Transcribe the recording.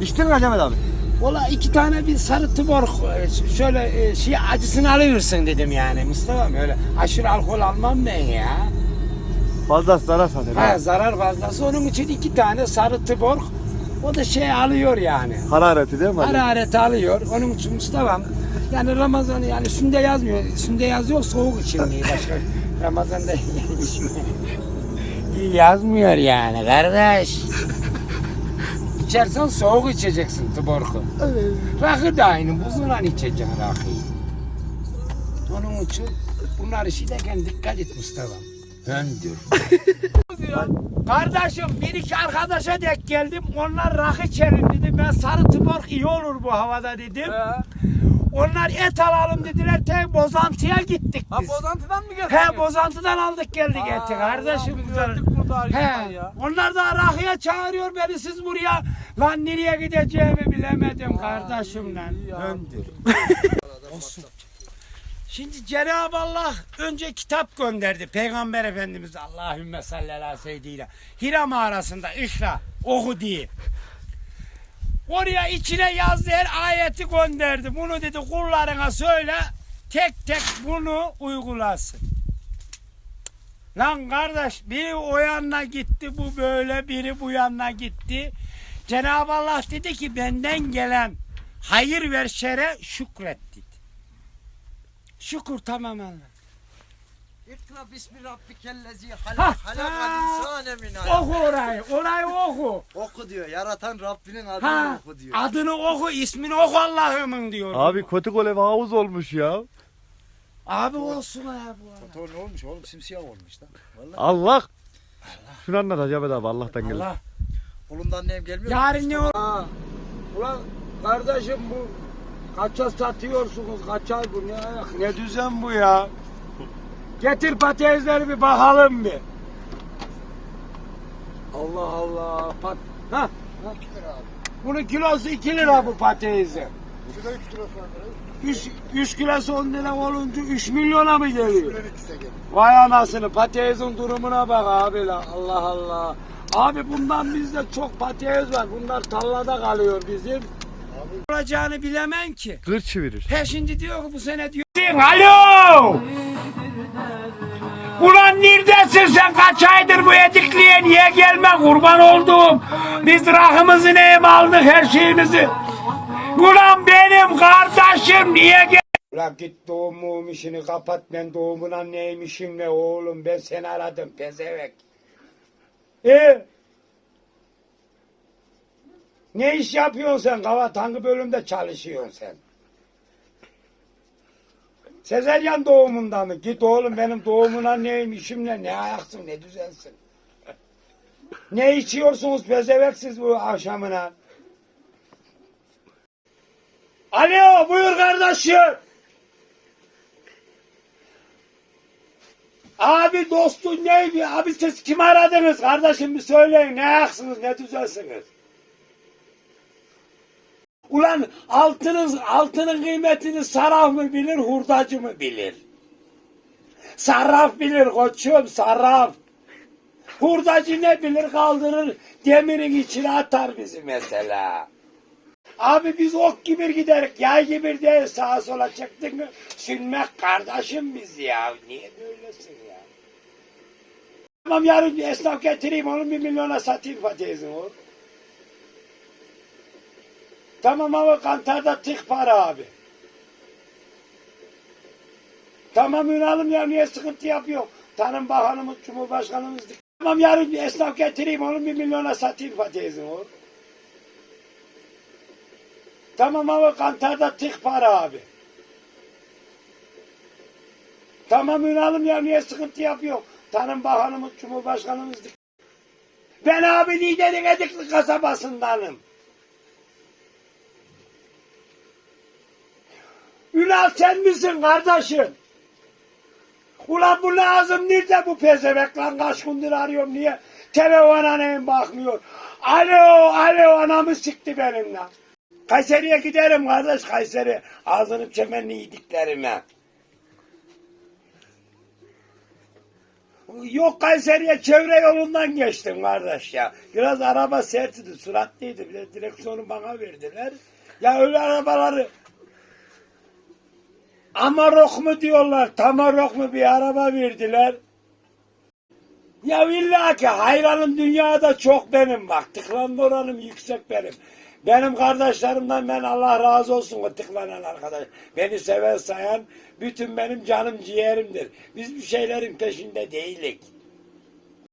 İçtin mi Acemet abi? Ola iki tane bir sarı tuborg e, şöyle e, şey acısını alıversin dedim yani Mustafa'm öyle aşırı alkol almam ben ya. Fazla zarar zaten. Ha, zarar fazlası onun için iki tane sarı tuborg o da şey alıyor yani. Harareti değil mi? abi? Hararet alıyor. Onun için Mustafa'm yani Ramazan yani üstünde yazmıyor. Üstünde yazıyor soğuk için diye başka Ramazan'da yazmıyor yani kardeş. İçersen soğuk içeceksin tuborgu. Rakı da aynı buzla içeceksin rakıyı. Onun için bunlar işlerken dikkat et Mustafa. Höndür. Kardeşim bir iki arkadaşa denk geldim. Onlar rakı içelim dedi. Ben sarı tuborg iyi olur bu havada dedim. Onlar et alalım dediler. Tek bozantıya gittik Ha biz. Bozantı'dan mı geldin? He bozantıdan aldık geldik Aa, eti kardeşim. güzel. He. ya. Onlar da rakıya çağırıyor beni siz buraya. Lan nereye gideceğimi bilemedim kardeşim lan. Döndür. Olsun. Şimdi Cenab-ı Allah önce kitap gönderdi. Peygamber Efendimiz Allahümme salli ala seyyidina. Hira mağarasında ikra oku diye. Oraya içine yazdı her ayeti gönderdi. Bunu dedi kullarına söyle tek tek bunu uygulasın. Lan kardeş biri o yanına gitti bu böyle biri bu yanına gitti. Cenab-ı Allah dedi ki benden gelen hayır ver şere şükret dedi. Şükür tamamen. İkra bismi rabbikellezi Ha, halak halakal ha. insane min alak. Oku orayı, orayı oku. Oku diyor. Yaratan Rabbinin adını Ha, oku diyor. adını oku, ismini oku Allah'ımın diyor. Abi kötü gol ev havuz olmuş ya. Abi olsun abi. Motor ne olmuş oğlum? Simsiyah olmuş lan. Vallahi. Allah. Şunu anlat Acemet abi Allah'tan gel. Allah. Kolundan nem gelmiyor. Yarın ne olur? Ulan kardeşim bu kaça satıyorsunuz? Kaça bu ne, ne düzen bu ya? Getir patatesleri bir bakalım bir. Allah Allah. Pat ha, ha. Bunun kilosu 2 lira bu patatesin. 3, 3 kilosu 10 lira olunca 3 milyona mı geliyor? Vay anasını patatesin durumuna bak abi la Allah Allah. Abi bundan bizde çok patates var. Bunlar tarlada kalıyor bizim. Olacağını bilemem ki. Gır çevirir. He şimdi diyor ki bu sene diyor. Alo! Ulan neredesin sen kaç aydır bu edikliğe niye gelme kurban oldum. Biz rakımızı neyim aldık her şeyimizi. Ulan benim kardeşim niye gel... Ulan git doğum işini kapat ben doğumuna neymişim ne oğlum ben seni aradım pezevek. E? Ne iş yapıyorsun sen? Kavat hangi bölümde çalışıyorsun sen? Sezeryan doğumunda mı? Git oğlum benim doğumuna neymişim ne? Ne ayaksın ne düzensin? Ne içiyorsunuz pezeveksiz bu akşamına? Alo buyur kardeşim. Abi dostum neydi? Abi siz kim aradınız kardeşim bir söyleyin. Ne ayaksınız ne düzelsiniz? Ulan altının altının kıymetini sarraf mı bilir, hurdacı mı bilir? Sarraf bilir koçum, sarraf. Hurdacı ne bilir kaldırır, demirin içine atar bizi mesela. Abi biz ok gibi giderik, yay gibi değil sağa sola çıktık mı? Sünmek kardeşim biz ya. Niye böylesin ya? Tamam yarın esnaf getireyim, onu bir milyona satayım patatesini olur. Tamam ama kantarda tık para abi. Tamam Ünal'ım ya niye sıkıntı yapıyor? Tanım Bakanımız, Cumhurbaşkanımız. Tamam yarın esnaf getireyim onu bir milyona satayım patatesini olur. Tamam ama kantarda tık para abi. Tamam Ünal'ım ya niye sıkıntı yapıyor? Tanım Bakanımız, Cumhurbaşkanımız. Ben abi liderin Edikli kasabasındanım. Ünal sen misin kardeşim? Ulan bu lazım nerede bu pezevenk lan kaç gündür arıyorum niye telefona neyim bakmıyor. Alo alo anamı sikti benim lan. Kayseri'ye giderim kardeş Kayseri. Ağzını çemenli yediklerime. Yok Kayseri'ye çevre yolundan geçtim kardeş ya. Biraz araba sertti, süratliydi. Bir de direksiyonu bana verdiler. Ya öyle arabaları Amarok mu diyorlar, Tamarok mu bir araba verdiler. Ya illa ki hayranım dünyada çok benim bak. Tıklanma oranım yüksek benim. Benim kardeşlerimden ben Allah razı olsun o tıklanan arkadaş. Beni seven sayan bütün benim canım ciğerimdir. Biz bir şeylerin peşinde değilik.